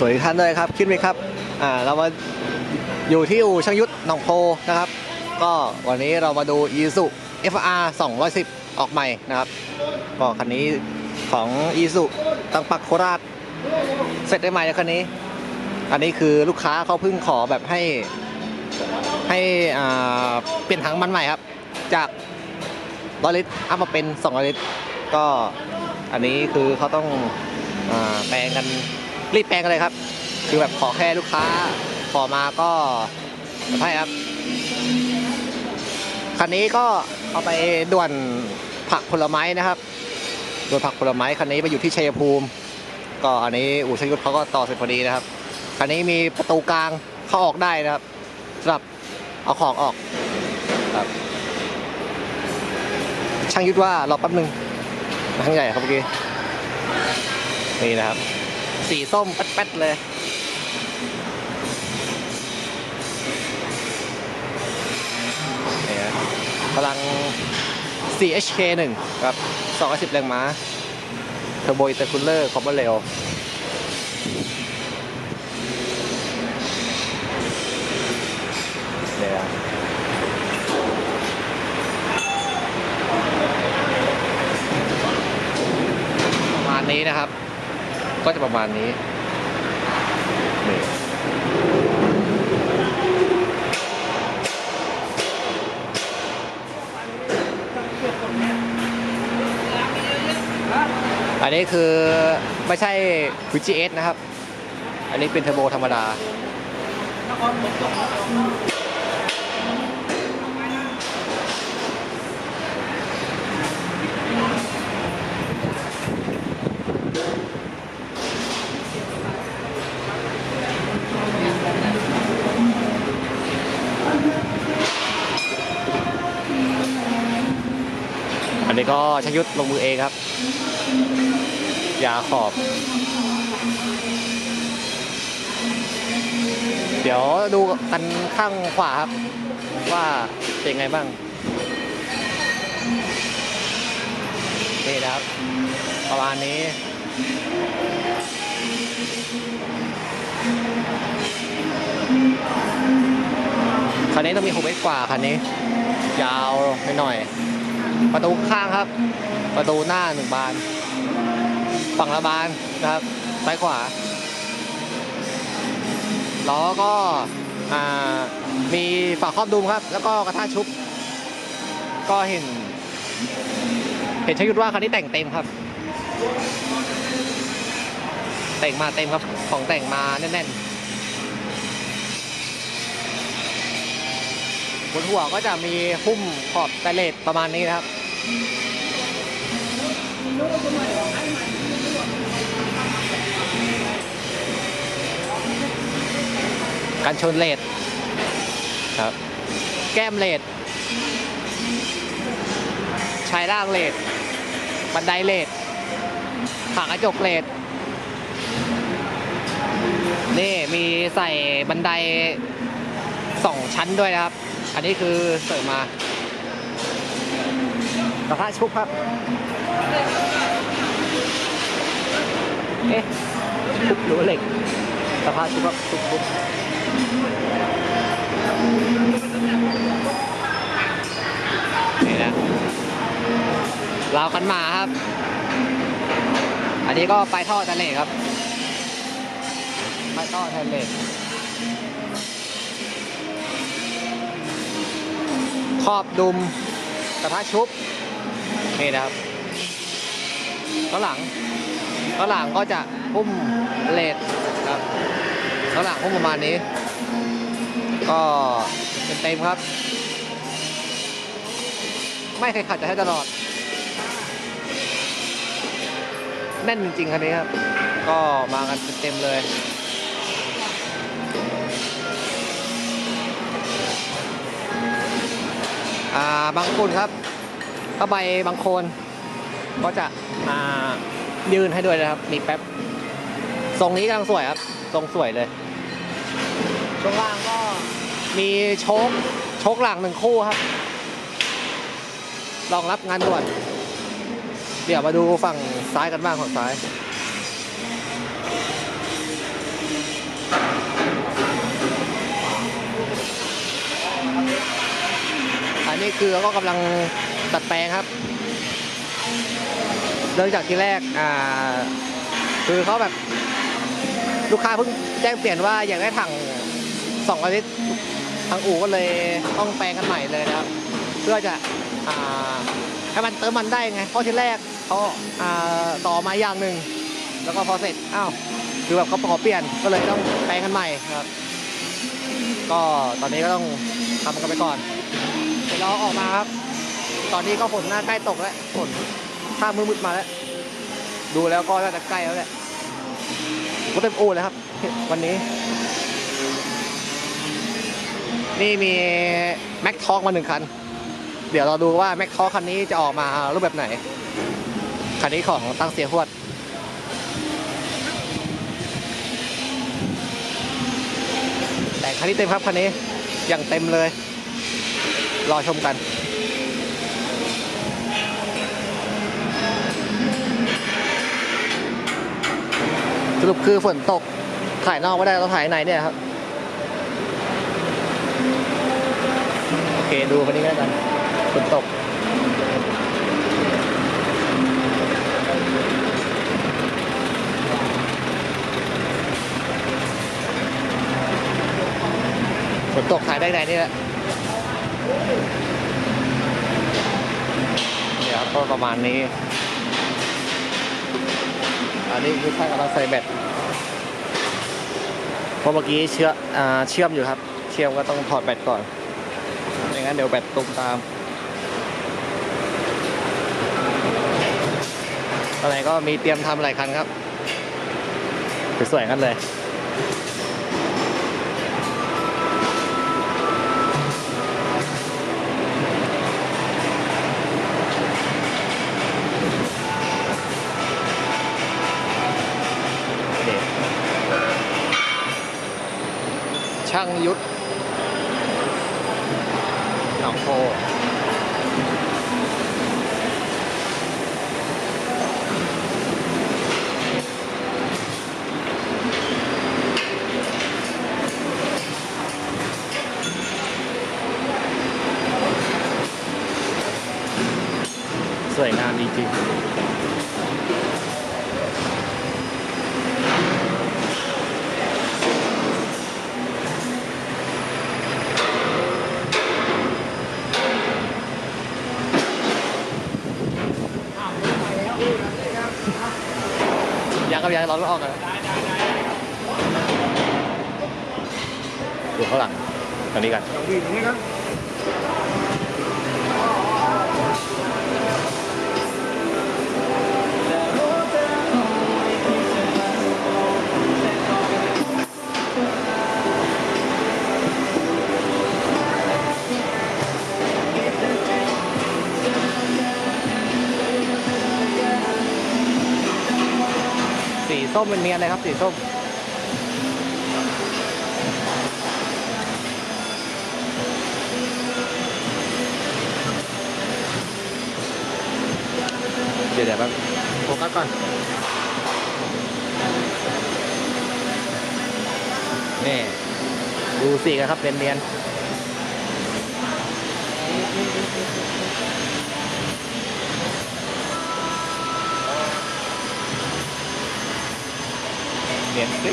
สวัสดีท่านด้วยครับคิดไหมครับอ่าเรามาอยู่ที่อู่ช่างยุทธหนองโพนะครับ ก็วันนี้เรามาดู i s u FR 210 ออกใหม่นะครับก็คันนี้ของ i s u ตั้งปักโคราชเสร็จได้ใหม่แล้วคันนี้ อันนี้คือลูกค้าเขาเพิ่งขอแบบให้ให้อ่าเปลี่ยนถังมันใหม่ครับ จากร้อยลิตรอัพมาเป็น200ลิตรก็อันนี้คือเขาต้องอาแปลงกัน รีบแปลงกันเลยครับ คือแบบขอแค่ลูกค้า ขอมาก็ใช่ครับ คันนี้ก็เอาไปด่วนผักผลไม้นะครับด่วนผักผลไม้คันนี้ไปอยู่ที่ชัยภูมิ ก็อันนี้อู่ชยุทธเขาก็ต่อเสร็จพอดีนะครับ คันนี้มีประตูกลางเข้าออกได้นะครับสำหรับเอาของออกครับช่างยุทธว่ารอแป๊บนึงช่างใหญ่ครับเมื่อกี้นี่นะครับ สีส้มแป๊ดๆเลยพลัง 4HK 1 ครับ210 แรงม้าเทอร์โบอินเตอร์คูลเลอร์คอมเบอร์เรลเนี่ยนะประมาณนี้นะครับ ก็จะประมาณนี้นี่อันนี้คือไม่ใช่ VGS นะครับ อันนี้เป็นเทอร์โบธรรมดา นี้ก็ชยุทธลงมือเองครับ ยาขอบ เดี๋ยวดูกันข้างขวาครับ ว่าเป็นไงบ้างนี่นะครับ ประมาณนี้คันนี้ต้องมี6เมตรกว่าคันนี้ ยาวไปหน่อย ประตูข้างครับ ประตูหน้าหนึ่งบาน ฝั่งละบานนะครับ ซ้ายขวา ล้อก็อมีฝาครอบดุมครับ แล้วก็กระทะชุบ ก็เห็น เห็นชยุทธว่าคันนี้แต่งเต็มครับ แต่งมาเต็มครับ ของแต่งมาแน่นๆ บนหัวก็จะมีหุ้มขอบสแตนเลสประมาณนี้นะครับ กันชนเลดครับ แก้มเลดชายล่างเลดบันไดเลดขากระจกเลดนี่มีใส่บันได สองชั้นด้วยนะครับ อันนี้คือเสริมมากระทะชุบครับ เอ๊ะชุบหรือเหล็กกระทะชุบครับชุบชุบนี่นะราวกันหมาครับ อันนี้ก็ไปท่อทะเลครับไปท่อทะเล ครอบดุมกระทะชุบนี่นะครับข้างหลังข้างหลังก็จะพุ่มเลดครับข้างหลังพุ่มประมาณนี้ ก็เต็มครับ ไม่เคยขัดจะให้ตลอด แน่นจริงคันนี้ครับ ก็มากันเต็มเลย อ่าบางคนครับผ้าใบบางคนก็จะอ่ายืนให้ด้วยนะครับ มีแป๊บทรงนี้กำลังสวยครับ ทรงสวยเลย ช่วงล่างก็มีโชคโชคหลังหนึ่งคู่ครับ รองรับงานด่วน เดี๋ยวมาดูฝั่งซ้ายกันบ้างฝั่งซ้าย นนี้คือก็กำลังตัดแปลงครับเริ่มจากที่แรกอ่าคือเขาแบบลูกค้าเพิ่งแจ้งเปลี่ยนว่าอยากได้ถังสองอาทิตย์ทางอู่ก็เลยต้องแปลงกันใหม่เลยนะครับ เพื่อจะอให้มันเติมมันได้ไงเพราะที่แรกเขาาต่อมาอย่างหนึ่งแล้วก็พอเสร็จอ้าวคือแบบเขาขอเปลี่ยนก็เลยต้องแปลงกันใหม่ครับ ก็ตอนนี้ก็ต้องทำกันไปก่อน เดี๋ยวเราออกมาครับ ตอนนี้ก็ฝนหน้าใกล้ตกแล้วฝนข้ามมืดๆมาแล้ว ดูแล้วก็น่าจะใกล้แล้วแหละก็เต็มโอเลยครับ วันนี้ นี่มีแม็กทอกมาหนึ่งคัน เดี๋ยวเราดูว่าแม็กทอกคันนี้จะออกมารูปแบบไหน คันนี้ของตั้งเสียหวดแต่คันนี้เต็มครับคันนี้อย่างเต็มเลย รอชมกันสรุปคือฝนตกถ่ายนอกไม่ได้ต้องถ่ายในเนี่ยครับ โอเคดูคนนี้กันกันฝนตก ฝนตกถ่ายได้ในนี่แหละ เนี่ยครับก็ประมาณนี้ อันนี้คือช่างกำลังใส่แบตเพราะเมื่อกี้เชื่ออเชื่อมอยู่ครับ เชื่อมก็ต้องถอดแบตก่อนไม่งั้นเดี๋ยวแบตตกตามตอนไหนก็มีเตรียมทำหลายคันครับสวยๆกันเลย ช่างยุทธหนองโพสวยงามจริงๆ ยังกับยังเราต้องออกกันดูข้างหลังตรงนี้กันวิ่งนี้ครับ ส้มเป็นเนียนเลยครับสีส้มเดี๋ยวเดี๋ยวแป๊บโฟกัสก่อนนี่ดูสีกันครับเป็นียน นียนคลิ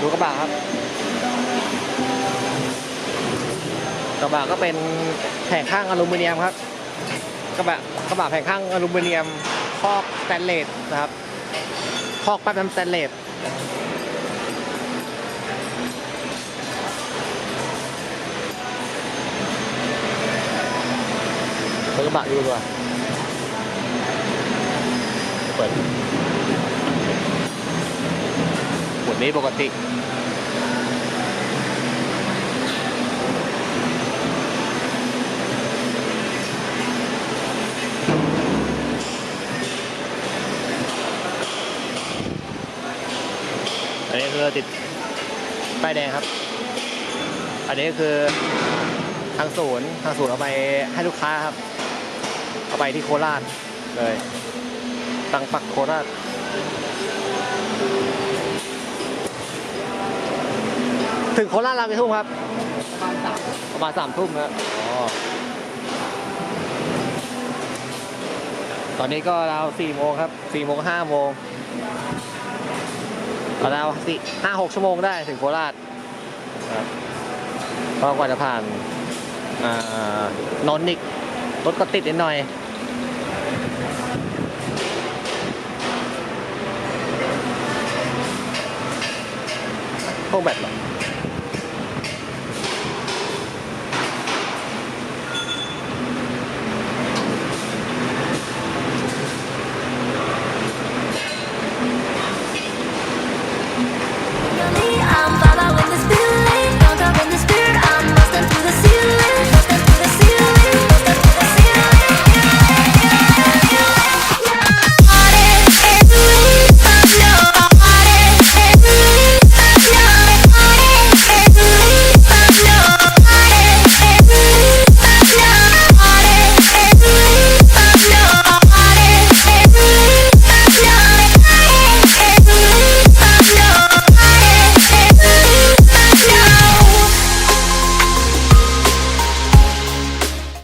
ดูกระบะครับ กระบะก็เป็นแผงข้างอลูมิเนียมครับ กระบะกระบะแผงข้างอลูมิเนียมคอกสแตนเลสนะครับคอกแป๊บน้ำสแตนเลส เปิดกระบะดูดีกว่าเปิดหมดนี้ปกติอันนี้คือติดป้ายแดงครับ อันนี้คือทางศูนย์ทางศูนย์เอาไปให้ลูกค้าครับ ไปที่โคราชเลยตั้งปักโคราชถึงโคราชเรากี่ทุ่มครับ ประมาณสามทุ่มนะอ๋อตอนนี้ก็ราวสี่โมงครับสี่โมงห้าโมงราวสี่ห้าหกชั่วโมงได้ถึงโคราชครับก็กว่าจะผ่านอ่านนท์อีกรถก็ติดนิดหน่อย พวกแบตเหรอ